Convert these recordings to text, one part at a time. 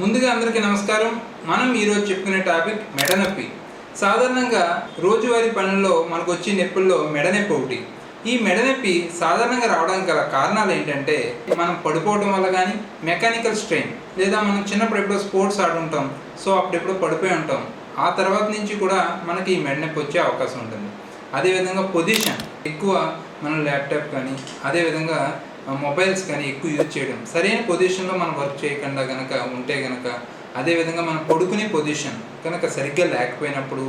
ముందుగా అందరికీ నమస్కారం. మనం ఈరోజు చెప్పుకునే టాపిక్ మెడ నొప్పి సాధారణంగా రోజువారీ పనుల్లో మనకు వచ్చే నొప్పుల్లో మెడనొప్పి ఒకటి. ఈ మెడ నొప్పి సాధారణంగా రావడానికి గల కారణాలు ఏంటంటే మనం పడిపోవడం వల్ల కానీ మెకానికల్ స్ట్రెయిన్ లేదా మనం చిన్నప్పుడు ఎప్పుడో స్పోర్ట్స్ ఆడుంటాం సో అప్పుడెప్పుడో పడిపోయి ఉంటాం. ఆ తర్వాత నుంచి కూడా మనకి ఈ మెడనొప్పి వచ్చే అవకాశం ఉంటుంది. అదేవిధంగా పొజిషన్ ఎక్కువ మనం ల్యాప్టాప్ కానీ అదేవిధంగా మొబైల్స్ కానీ ఎక్కువ యూజ్ చేయడం. సరైన పొజిషన్లో మనం వర్క్ చేయకుండా కనుక ఉంటే కనుక అదేవిధంగా మనం పడుకునే పొజిషన్ కనుక సరిగ్గా లేకపోయినప్పుడు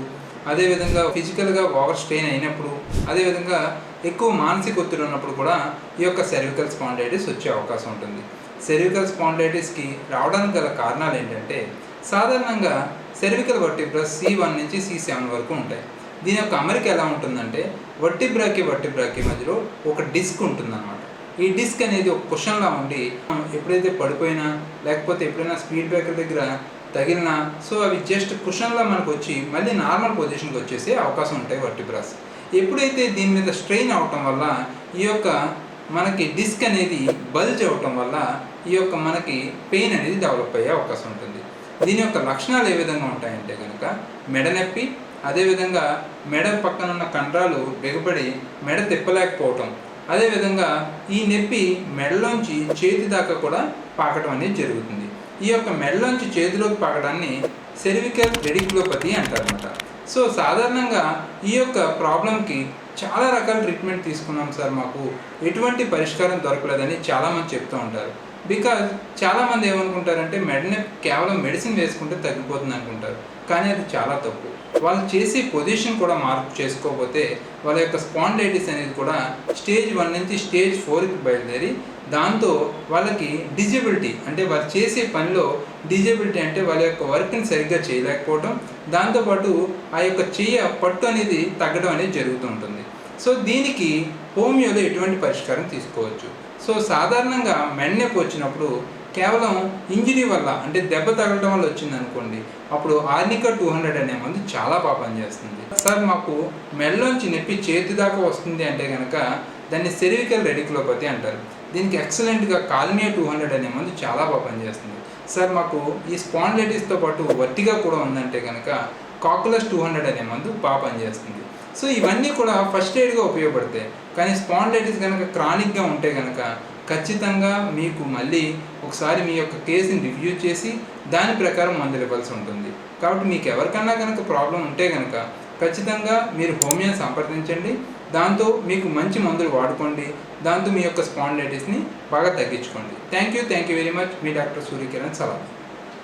అదేవిధంగా ఫిజికల్గా ఓవర్ స్ట్రెయిన్ అయినప్పుడు అదేవిధంగా ఎక్కువ మానసిక ఒత్తిడి ఉన్నప్పుడు కూడా ఈ యొక్క సెర్వికల్ స్పాండైటిస్ వచ్చే అవకాశం ఉంటుంది. సెర్వికల్ స్పాండైటిస్కి రావడానికి గల కారణాలు ఏంటంటే సాధారణంగా సెర్వికల్ వర్టిబ్రస్ సి వన్ నుంచి సి సెవెన్ వరకు ఉంటాయి. దీని యొక్క అమరిక ఎలా ఉంటుందంటే వర్టిబ్రాకి వర్టిబ్రాకి మధ్యలో ఒక డిస్క్ ఉంటుందన్నమాట. ఈ డిస్క్ అనేది ఒక కుషన్లా ఉండి ఎప్పుడైతే పడిపోయినా లేకపోతే ఎప్పుడైనా స్పీడ్ బ్రేకర్ దగ్గర తగిలినా సో అవి జస్ట్ కుషన్లా మనకు వచ్చి మళ్ళీ నార్మల్ పొజిషన్కి వచ్చేసే అవకాశం ఉంటాయి వర్టిబ్రాస్ ఎప్పుడైతే దీని మీద స్ట్రెయిన్ అవటం వల్ల ఈ యొక్క మనకి డిస్క్ అనేది బల్జ్ అవటం వల్ల ఈ యొక్క మనకి పెయిన్ అనేది డెవలప్ అయ్యే అవకాశం ఉంటుంది. దీని యొక్క లక్షణాలు ఏ విధంగా ఉంటాయంటే కనుక మెడ నొప్పి అదేవిధంగా మెడ పక్కన ఉన్న కండరాలు బిగబడి మెడ తిప్పలేకపోవటం అదేవిధంగా ఈ నొప్పి మెడలోంచి చేతి దాకా కూడా పాకటం అనేది జరుగుతుంది. ఈ యొక్క మెడలోంచి చేతిలోకి పాకడాన్ని సెర్వికల్ రెడిక్యులోపతి అంటారనమాట సో సాధారణంగా ఈ యొక్క ప్రాబ్లంకి చాలా రకాల ట్రీట్మెంట్ తీసుకున్నాం సార్ మాకు. ఎటువంటి పరిష్కారం దొరకలేదని చాలామంది చెప్తూ ఉంటారు. బికాజ్ చాలామంది ఏమనుకుంటారంటే మెడని కేవలం మెడిసిన్ వేసుకుంటే తగ్గిపోతుంది అనుకుంటారు కానీ అది చాలా తప్పు. వాళ్ళు చేసే పొజిషన్ కూడా మార్పు చేసుకోకపోతే వాళ్ళ యొక్క స్పాండైటిస్ అనేది కూడా స్టేజ్ వన్ నుంచి స్టేజ్ ఫోర్కి బయలుదేరి దాంతో వాళ్ళకి డిజబిలిటీ అంటే వాళ్ళు చేసే పనిలో డిజబిలిటీ అంటే వాళ్ళ యొక్క వర్క్ని సరిగ్గా చేయలేకపోవడం దాంతోపాటు ఆ యొక్క చెయ్య పట్టు అనేది తగ్గడం అనేది జరుగుతూ ఉంటుంది. సో దీనికి హోమియోలో ఎటువంటి పరిష్కారం తీసుకోవచ్చు. సో సాధారణంగా మెన్నెప్పి వచ్చినప్పుడు కేవలం ఇంజరీ వల్ల అంటే దెబ్బ తగలడం వల్ల వచ్చింది అనుకోండి అప్పుడు ఆర్నికా టూ హండ్రెడ్ అనే మందు చాలా బాగా పనిచేస్తుంది. సార్ మాకు మెడలోంచి నొప్పి చేతి దాకా వస్తుంది అంటే కనుక దాన్ని సెరివికల్ రెడిక్లోపతి అంటారు. దీనికి ఎక్సలెంట్గా కాల్మియా టూ హండ్రెడ్ అనే మందు చాలా బాగా పనిచేస్తుంది. సార్ మాకు ఈ స్పాండ్లైటిస్తో పాటు వట్టిగా కూడా ఉందంటే కనుక కాకులస్ టూ హండ్రెడ్ అనే మందు బాగా పనిచేస్తుంది. సో ఇవన్నీ కూడా ఫస్ట్ ఎయిడ్గా ఉపయోగపడతాయి. కానీ స్పాండైటిస్ కనుక క్రానిక్గా ఉంటే కనుక ఖచ్చితంగా మీకు మళ్ళీ ఒకసారి మీ యొక్క కేసుని రివ్యూ చేసి దాని ప్రకారం మందులు ఇవ్వాల్సి ఉంటుంది. కాబట్టి మీకు ఎవరికన్నా కనుక ప్రాబ్లం ఉంటే కనుక ఖచ్చితంగా మీరు హోమియోని సంప్రదించండి. దాంతో మీకు మంచి మందులు వాడుకోండి. దాంతో మీ యొక్క స్పాండైటిస్ని బాగా తగ్గించుకోండి. Thank you thank you very much me doctor Suryakiran Salam